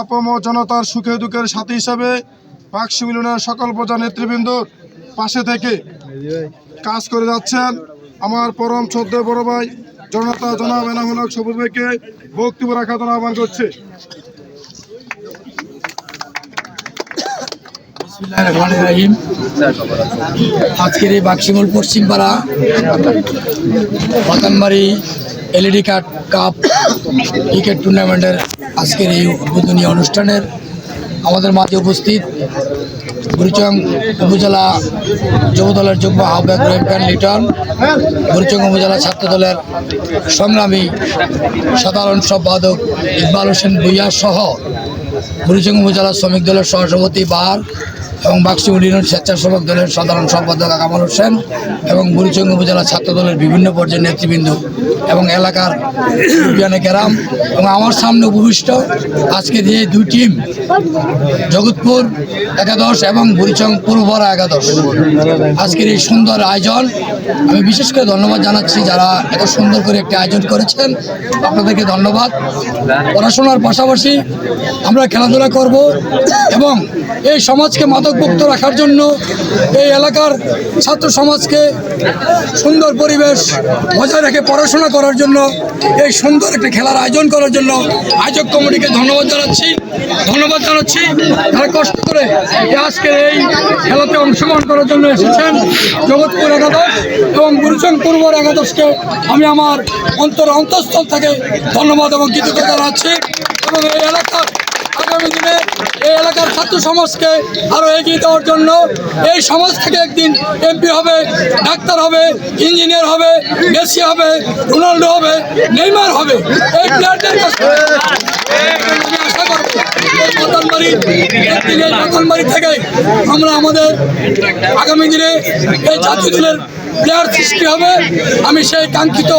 আপম জনতার সুখে দুঃখের সাথী হিসাবে বাক্সি মিলনের সকল প্রজা নেতৃবৃন্দর পাশে থেকে কাজ করে যাচ্ছেন। আমার পরম শ্রদ্ধে বড় ভাই, জনতা জনাব এনামুল সবুজ ভাইকে বক্তব্য রাখার জন্য আহ্বান করছে। আজকের এই Baksimul Paschimpara Batanbari LED cup cup, cricket টুর্নামেন্টের আজকের এই উদ্বোধনী অনুষ্ঠানের আমাদের মাঝে উপস্থিত বুড়িচং উপজেলা যুব দলের যুগ্ম আহ্বায়ক রহিম খান লিটন বুড়িচং উপজেলা ছাত্র দলের সংগ্রামী সাধারণ সম্পাদক ইকবাল হোসেন ভুইয়া সহ বুড়িচং উপজেলা শ্রমিক দলের সহসভাপতি বার এবং বাক্সিমুল ইউনিয়ন স্বেচ্ছাসেবক দলের সাধারণ সম্পাদক কামাল হোসেন এবং বুড়িচং উপজেলা ছাত্র দলের বিভিন্ন পর্যায়ের নেতৃবৃন্দ এবং এলাকার গ্রাম এবং আমার সামনে উপবিষ্ট আজকে যে দুই টিম, জগৎপুর একাদশ এবং বুড়িচং পূর্বপাড়া একাদশ। আজকের এই সুন্দর আয়োজন, আমি বিশেষ করে ধন্যবাদ জানাচ্ছি যারা এত সুন্দর করে একটি আয়োজন করেছেন, আপনাদেরকে ধন্যবাদ। পড়াশোনার পাশাপাশি আমরা খেলাধুলা করব এবং এই সমাজকে মাদকমুক্ত রাখার জন্য এই এলাকার ছাত্র সমাজকে সুন্দর পরিবেশ বজায় রেখে পড়াশোনা করার জন্য, এই সুন্দর একটা খেলার আয়োজন করার জন্য আয়োজক কমিটিকে ধন্যবাদ জানাচ্ছি। ধন্যবাদ জানাচ্ছি। তারা কষ্ট করে এই আজকের এই খেলাতে অংশগ্রহণ করার জন্য এসেছেন জগৎপুর একাদশ এবং গুরুচং পূর্ব একাদশকে আমি আমার অন্তর অন্তঃস্থল থেকে ধন্যবাদ এবং কৃতজ্ঞতা জানাচ্ছি। এবং এই এলাকার আগামী দিনে এই এলাকার ছাত্র সমাজকে আরও এগিয়ে দেওয়ার জন্য এই সমাজ থেকে একদিন এমপি হবে, ডাক্তার হবে, ইঞ্জিনিয়ার হবে, মেসি হবে, রোনাল্ডো হবে, নেইমার হবে। এই প্লেয়ারদের কাছ এই বাতানবাড়ি থেকে আমরা আমাদের আগামী দিনে এই জাতীয় প্লেয়ার সৃষ্টি হবে। আমি সেই কাঙ্ক্ষিত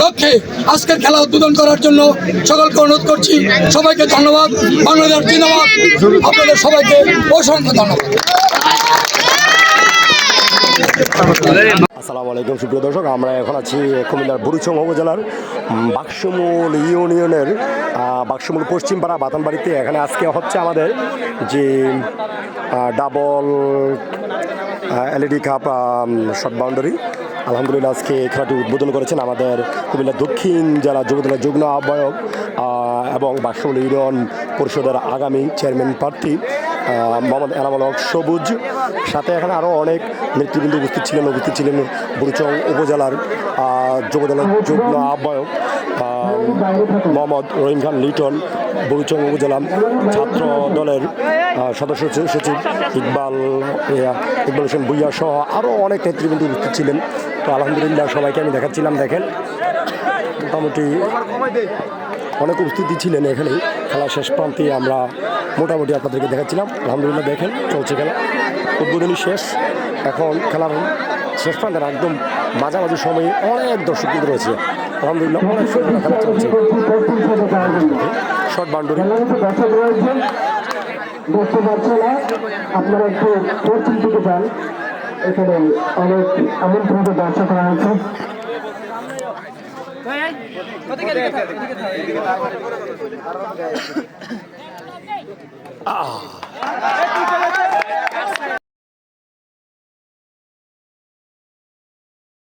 লক্ষ্যে আজকের খেলা উদ্বোধন করার জন্য সকলকে অনুরোধ করছি। সবাইকে ধন্যবাদ। বাংলাদেশ জিন্দাবাদ। আপনাদের সবাইকে অসংখ্য ধন্যবাদ। আসসালামু আলাইকুম, সুপ্রিয় দর্শক। আমরা এখন আছি কুমিল্লার বুড়িচং উপজেলার বাক্সমূল ইউনিয়নের বাক্সমূল পশ্চিমপাড়া বাতানবাড়িতে। এখানে আজকে হচ্ছে আমাদের যে double LED cup short boundary আলহামদুলিল্লাহ আজকে খেলাটি উদ্বোধন করেছেন আমাদের কুমিল্লা দক্ষিণ জেলা যুবদলের যুগ্ম আহ্বায়ক এবং বাক্সমূল ইউনিয়ন পরিষদের আগামী চেয়ারম্যান প্রার্থী। মোহাম্মদ এনামুল হক সবুজ। সাথে এখানে আরও অনেক নেতৃবৃন্দ উপস্থিত ছিলেন। উপস্থিত ছিলেন বুড়িচং উপজেলার যুবদলের যুগ্ম আহ্বায়ক আহ, মোহাম্মদ রহিম খান লিটন বুড়িচং উপজেলা ছাত্র দলের সদস্য সচিব ইকবাল ইকবাল হোসেন ভুইয়া সহ আরও অনেক নেতৃবৃন্দ উপস্থিত ছিলেন। তো আলহামদুলিল্লাহ সবাইকে আমি দেখাচ্ছিলাম দেখেন। মোটামুটি অনেক উপস্থিতি ছিলেন এখানে। খেলা শেষ প্রান্তে আমরা মোটামুটি আপনাদেরকে দেখাচ্ছিলাম। আলহামদুলিল্লাহ দেখেন, চলছে খেলা। উদ্বোধনী শেষ। এখন খেলার শেষ প্রান্তের একদম মাঝামাঝি সময়ে অনেক দর্শক কিন্তু রয়েছে। আলহামদুলিল্লাহ অনেক সুন্দর খেলা চলছে। Short boundary. আপনারা একটু পশ্চিম এখানে অনেক আমন্ত্রিত রয়েছে